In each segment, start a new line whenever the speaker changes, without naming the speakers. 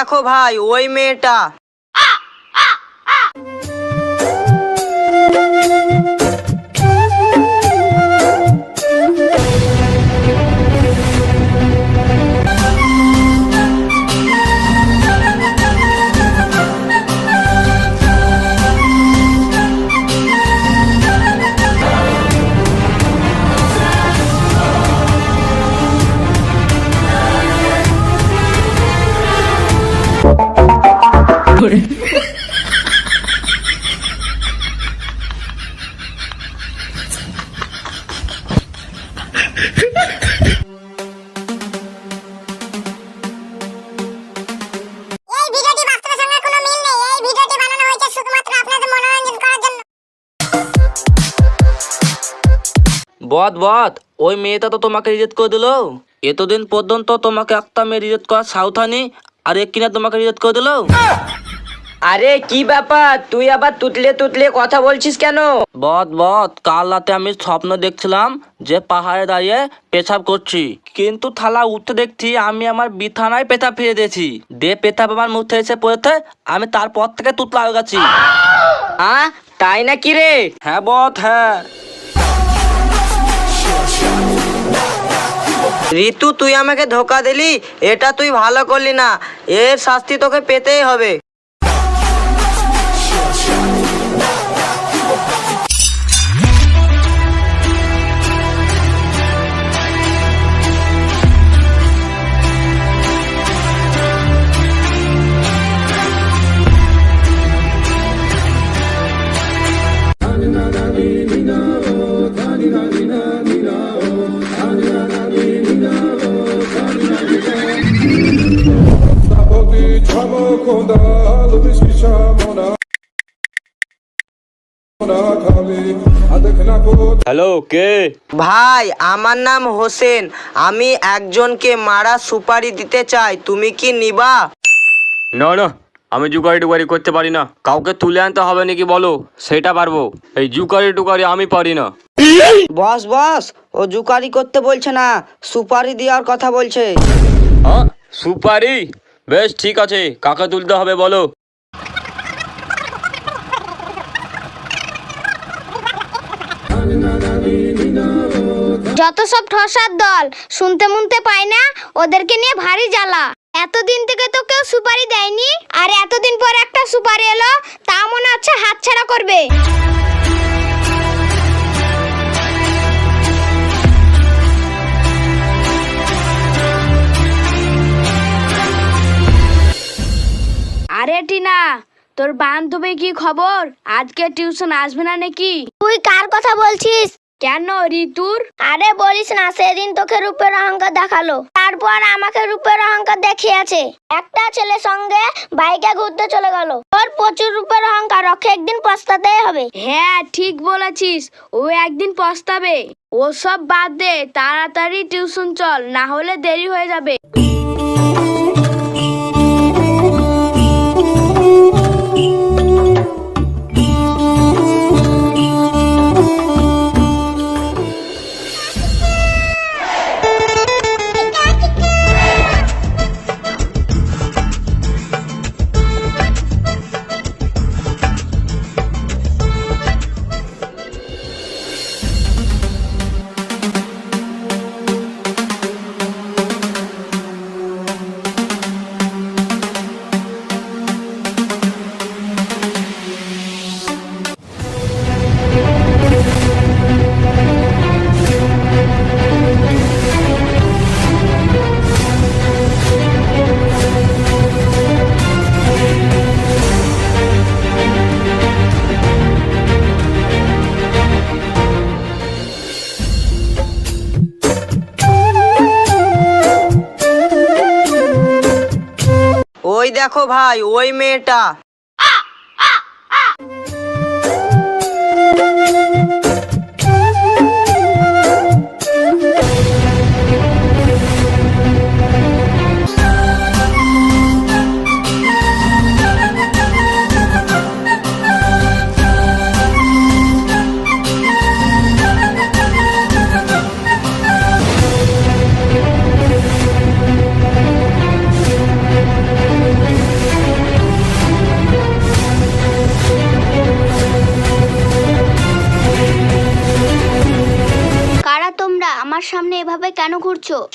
দেখো ভাই ওই মেয়েটা।
জন্য।
বদ বদ ওই মেয়েটা তো তোমাকে রিজেক্ট করে দিলো। এতদিন পর্যন্ত তোমাকে একটা মেয়ে রিজেক্ট করা সাউথানি আর এক কিনা তোমাকে রিজেক্ট করে দিলো।
আরে কি ব্যাপার? তুই আবার তুতলে তুতলে কথা বলছিস কেন?
বদ বদ কাল রাতে আমি স্বপ্ন দেখছিলাম যে পাহাড়ে দাঁড়িয়ে পেশাব করছি। কিন্তু থালা উঠতে দেখছি আমি আমার বিছানায় পেশাব ফিরে দিয়েছি। দে পেশাব আমার মুখে এসে পড়েছে আমি তারপর থেকে তুতলা হয়ে গেছি।
হ্যাঁ তাই নাকি রে?
হ্যাঁ বদ হ্যাঁ।
ঋতু তুই আমাকে ধোকা দিলি? এটা তুই ভালো করলি না। এর শাস্তি তোকে পেতেই হবে।
হ্যালো কে?
ভাই আমার নাম হোসেন। আমি একজনকে মারা সুপারি দিতে চাই। তুমি কি নিবা?
না না আমি জুকারি টুকারি করতে পারি না। কাউকে তুলে আনতে হবে নাকি বলো? সেটা পারব। এই জুকারি টুকারি আমি পারি না।
বস বস ও জুকারি করতে বলছে না। সুপারি দেওয়ার কথা বলছে।
হ্যাঁ সুপারি? বেশ ঠিক আছে। কাকে তুলতে হবে বলো?
যত সব ঠসার দল শুনতে মুনতে পায় না ওদেরকে নিয়ে ভারী জ্বালা। এতদিন থেকে তো কেউ সুপারি দেয়নি আর এতদিন পর একটা সুপারি এলো তা মনে হচ্ছে হাতছাড়া করবে।
আরে টিনা তোর বান্ধবী কি খবর? আজকে টিউশন আসবে না নাকি?
তুই কার কথা বলছিস?
কেন ঋতুর?
আরে বলিস না, সেদিন তোকে রূপের অহংকার দেখাল। তারপর আমাকে রূপের অহংকার দেখিয়েছে। একটা ছেলে সঙ্গে বাইকে ঘুরতে চলে গেল। ওর প্রচুর রূপের অহংকার, ওকে একদিন পস্তাতেই হবে।
হ্যাঁ ঠিক বলেছিস, ও একদিন পস্তাবে। ওসব বাদ দে, তাড়াতাড়ি টিউশন চল, না হলে দেরি হয়ে যাবে।
দেখো ভাই ওই মেয়েটা।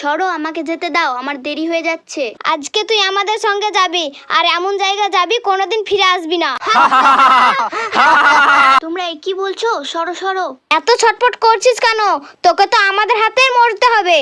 সরো, আমাকে যেতে দাও, আমার দেরি হয়ে যাচ্ছে। আজকে তুই আমাদের সঙ্গে যাবি, আর এমন জায়গা যাবি কোনোদিন ফিরে আসবি না। তোমরা কি বলছো? সরো সরো। এত ছটপট করছিস কেন? তোকে তো আমাদের হাতে মরতে হবে।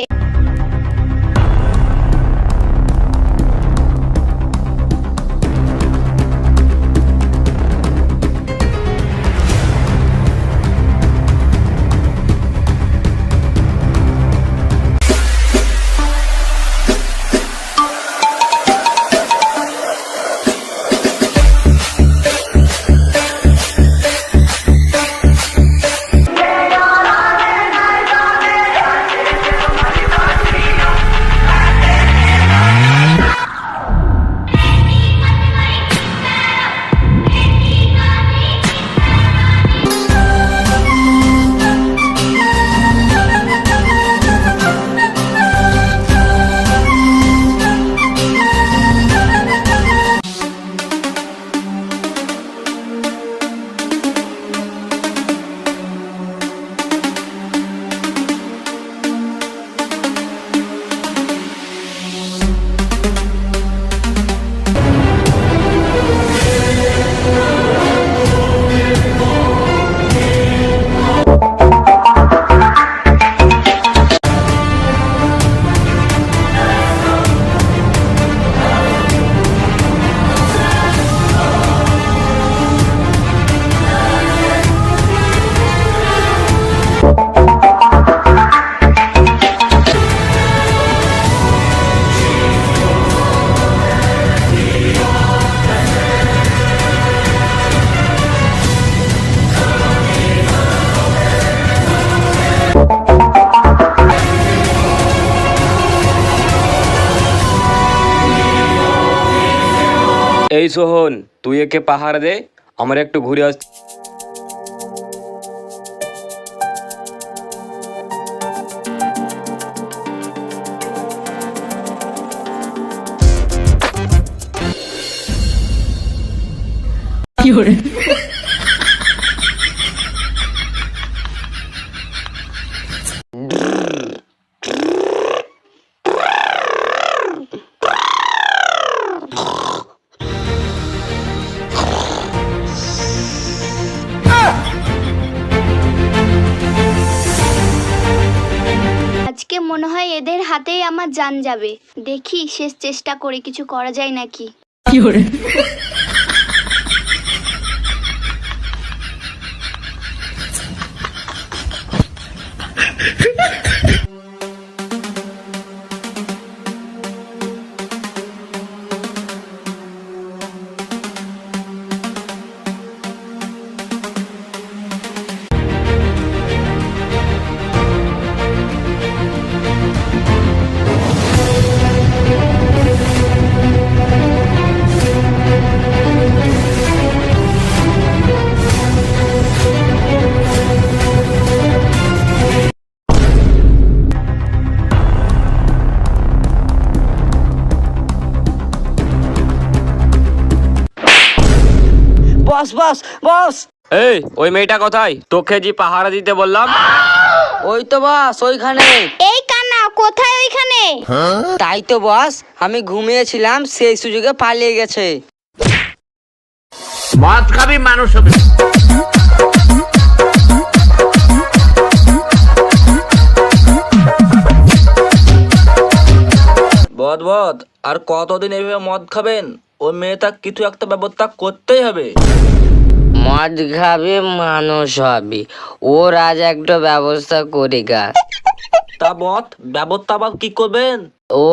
এই সোহন তুই একে পাহাড় দে আমার একটু ঘুরে আস।
আজকে মনে হয় এদের হাতেই আমার জান যাবে। দেখি শেষ চেষ্টা করে কিছু করা যায় নাকি।
বস বস বস।
এই ওই মেয়েটা কোথায়? তোকে যে পাহারা দিতে বললাম।
ওই তো বস ওইখানে।
এই কান্না কোথায় ওইখানে?
তাই তো বস আমি ঘুমিয়েছিলাম সেই সুযোগে পালিয়ে গেছে।
মদ খাবি মানুষ হবে।
বদ বদ আর কতদিন এইভাবে মদ খাবেন? ওই মেয়েটা কিছু একটা ব্যবস্থা করতেই হবে।
মদ খাবে মানুষ হবে। ওর আজ একটা ব্যবস্থা করি গা।
তা বদ ব্যবস্থা আবার কি করবেন?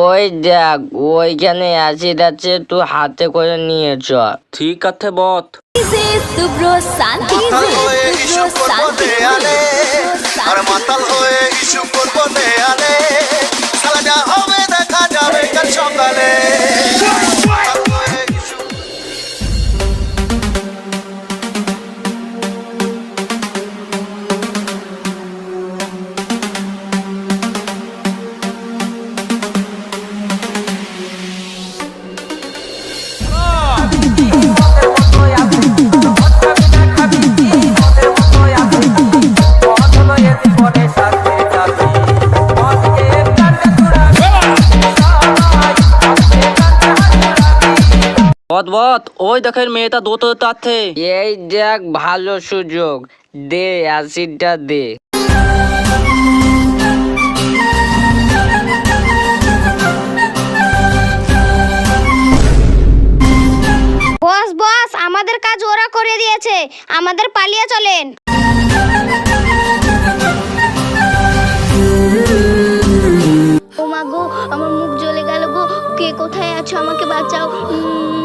ওই দেখ ওইখানে অ্যাসিড আছে তুই হাতে করে নিয়ে চ।
ঠিক আছে
হয়ে হবে দেখা যাবে কাল সকালে।
বট ওই দেখেন মেয়েটা দোতে তাতে
এই দেখ ভালো সুযোগ। দে অ্যাসিডটা দে।
বস বস আমাদের কাজ ওরা করে দিয়েছে। আমাদের পালিয়ে চলেন। ও মা গো আমার মুখ জ্বলে গেল গো। কে কোথায় আছো আমাকে বাঁচাও। উম,